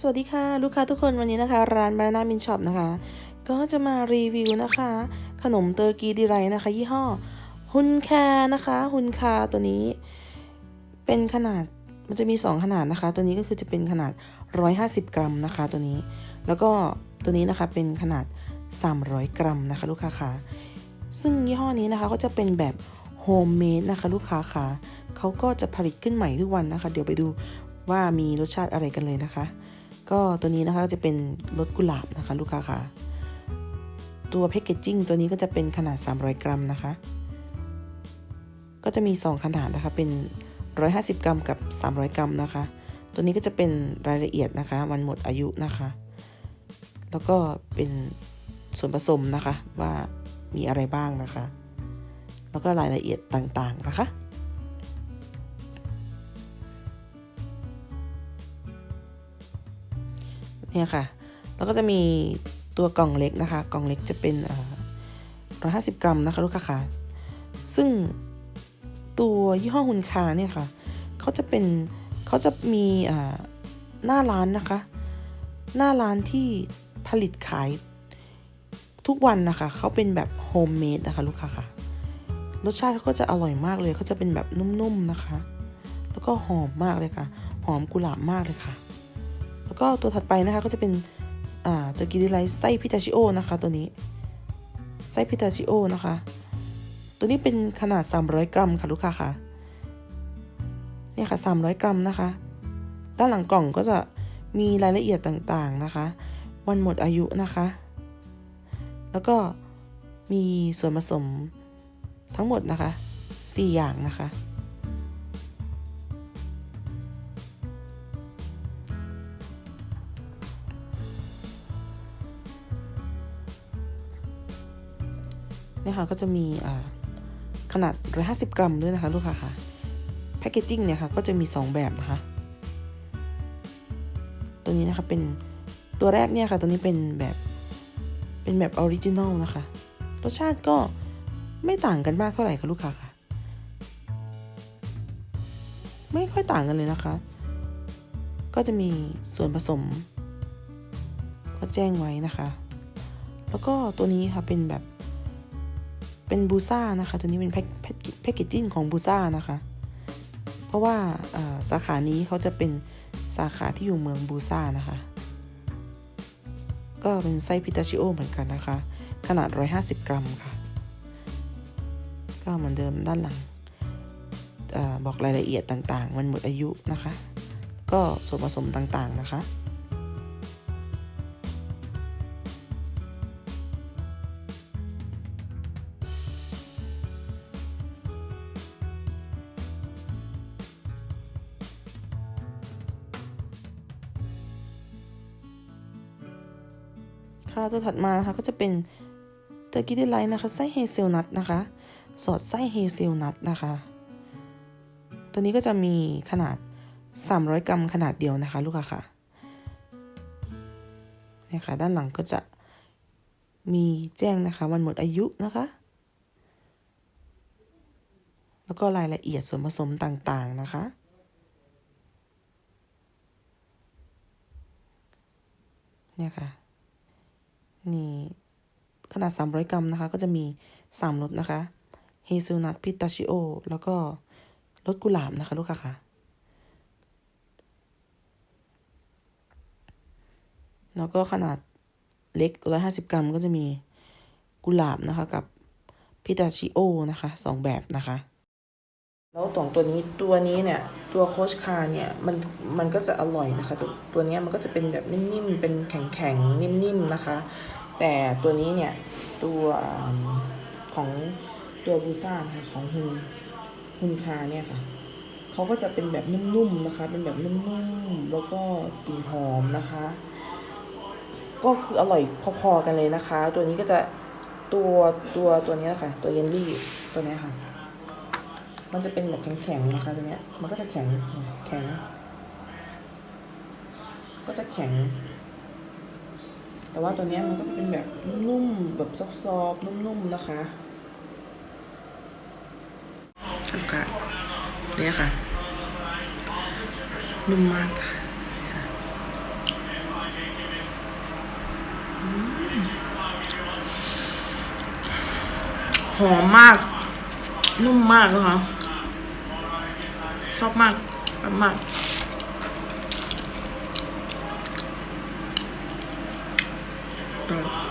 สวัสดีค่ะ ลูกค้าทุกคนวันนี้นะคะ ร้านบานามินช็อปนะคะ ก็จะมารีวิวนะคะ ขนมเตอร์กีดีไรนะคะ ยี่ห้อฮุนคานะคะ ฮุนคาตัวนี้ เป็นขนาดมันจะมี 2 ขนาดนะคะ ตัวนี้ก็คือจะเป็นขนาด 150 กรัมนะคะ ตัวนี้ แล้วก็ตัวนี้นะคะเป็นขนาด 300 กรัมนะคะ ลูกค้าค่ะซึ่งยี่ห้อนี้นะคะก็จะเป็นแบบโฮมเมดนะคะ ลูกค้าค่ะเขาก็จะผลิตขึ้นใหม่ทุกวันนะคะ เดี๋ยวไปดูว่ามีรสชาติอะไรกันเลยนะคะ ก็ตัวนี้นะคะจะเป็นรสกุหลาบนะคะ ลูกค้าค่ะ ตัวแพคเกจจิ้งตัวนี้ก็จะเป็นขนาด 300 กรัมนะคะ ก็จะมี 2 ขนาดนะคะ เป็น 150 กรัมกับ 300 กรัมนะคะ ตัวนี้ก็จะเป็นรายละเอียดนะคะ วันหมดอายุนะคะ แล้วก็เป็นส่วนผสมนะคะว่ามีอะไรบ้างนะคะ แล้วก็รายละเอียดต่างๆนะคะ เนี่ยค่ะ แล้วก็จะมีตัวกล่องเล็กนะคะ กล่องเล็กจะเป็นร้อยห้าสิบกรัมนะคะลูกค้าค่ะ ซึ่งตัวยี่ห้อฮุนคาเนี่ยค่ะเขาจะเป็นเขาจะมีหน้าร้านนะคะ หน้าร้านที่ผลิตขายทุกวันนะคะเขาเป็นแบบโฮมเมดนะคะลูกค้าค่ะ รสชาติเขาก็จะอร่อยมากเลยเขาจะเป็นแบบนุ่มๆนะคะ แล้วก็หอมมากเลยค่ะ หอมกุหลาบมากเลยค่ะ ก็ตัวถัดไปนะคะก็จะเป็นอ่าตะกี้ดีไลท์ไส้พิตาชิโอนะคะตัวนี้ ไส้พิตาชิโอนะคะ ตัวนี้เป็นขนาด 300 กรัมค่ะลูกค้าค่ะเนี่ยค่ะ 300 กรัมนะคะ ด้านหลังกล่องก็จะมีรายละเอียดต่างๆนะคะ วันหมดอายุนะคะ แล้วก็มีส่วนผสมทั้งหมดนะคะ 4 อย่างนะคะ นี่ยค่ะก็จะมีขนาด150 กรัมด้วยนะคะลูกค้าค่ะแพคเกจจิ้งเนี่ยค่ะก็จะมี 2 แบบนะคะตัวนี้นะคะเป็นตัวแรกเนี่ยค่ะตัวนี้เป็นแบบเป็นแบบออริจินอลนะคะรสชาติก็ไม่ต่างกันมากเท่าไหร่ค่ะลูกค้าค่ะ ไม่ค่อยต่างกันเลยนะคะ ก็จะมีส่วนผสม ก็แจ้งไว้นะคะ แล้วก็ตัวนี้ค่ะเป็นแบบ เป็นบูซ่านะคะ ตัวนี้เป็นแพ็กเกจจิ้งของบูซ่านะคะ เพราะว่าสาขานี้เขาจะเป็นสาขาที่อยู่เมืองบูซ่านะคะ ก็เป็นไส้พิตาชิโอเหมือนกันนะคะ ขนาด 150 กรัมค่ะ ก็เหมือนเดิมด้านหลังอบอกรายละเอียดต่างๆ มันหมดอายุนะคะ ก็ส่วนผสมต่างๆนะคะ คะตัวถัดมานะคะก็จะเป็นเตอร์กี้ดีไลท์นะคะไส้เฮเซลนัทนะคะ สอดไส้เฮเซลนัทนะคะ ตัวนี้ก็จะมีขนาด 300 กรัมขนาดเดียวนะคะลูกค้าค่ะนี่ค่ะด้านหลังก็จะมีแจ้งนะคะวันหมดอายุนะคะ แล้วก็รายละเอียดส่วนผสมต่างๆนะคะเนี่ยค่ะ นี่ขนาด 300 กรัมนะคะ ก็จะมี 3รสนะคะเฮซูนัทพิตาชิโอ แล้วก็รสกุหลาบนะคะ ลูกค้าค่ะ แล้วก็ขนาดเล็ก 150 กรัมก็จะมีกุหลาบนะคะ กับพิตาชิโอนะคะสองแบบนะคะ แล้วตรงตัวนี้ตัวนี้เนี่ย ตัวโคชคาเนี่ยมันมันก็จะอร่อยนะคะ ตัวตัวนี้มันก็จะเป็นแบบนิ่มๆ เป็นแข็งๆ นิ่มๆ นะคะ แต่ตัวนี้เนี่ยตัวของตัวบูซ่าค่ะของฮุนฮุนคาเนี่ยค่ะเขาก็จะเป็นแบบนุ่มๆ นะคะ เป็นแบบนุ่มๆ แล้วก็กลิ่นหอมนะคะ ก็คืออร่อยพอๆกันเลยนะคะ ตัวนี้ก็จะตัวตัวตัวนี้นะคะตัวเยนลี่ตัวนี้ค่ะ มันจะเป็นแบบแข็งๆนะคะตัวเนี้ย มันก็จะแข็ง แข็ง ก็จะแข็ง แต่ว่าตัวเนี้ยมันก็จะเป็นแบบนุ่มแบบซอฟๆนุ่มๆนะคะลูกค้าเนี่ยค่ะ นุ่มมากค่ะหอมมาก นุ่มมากนะคะ ชอบมากชอบมากต่อย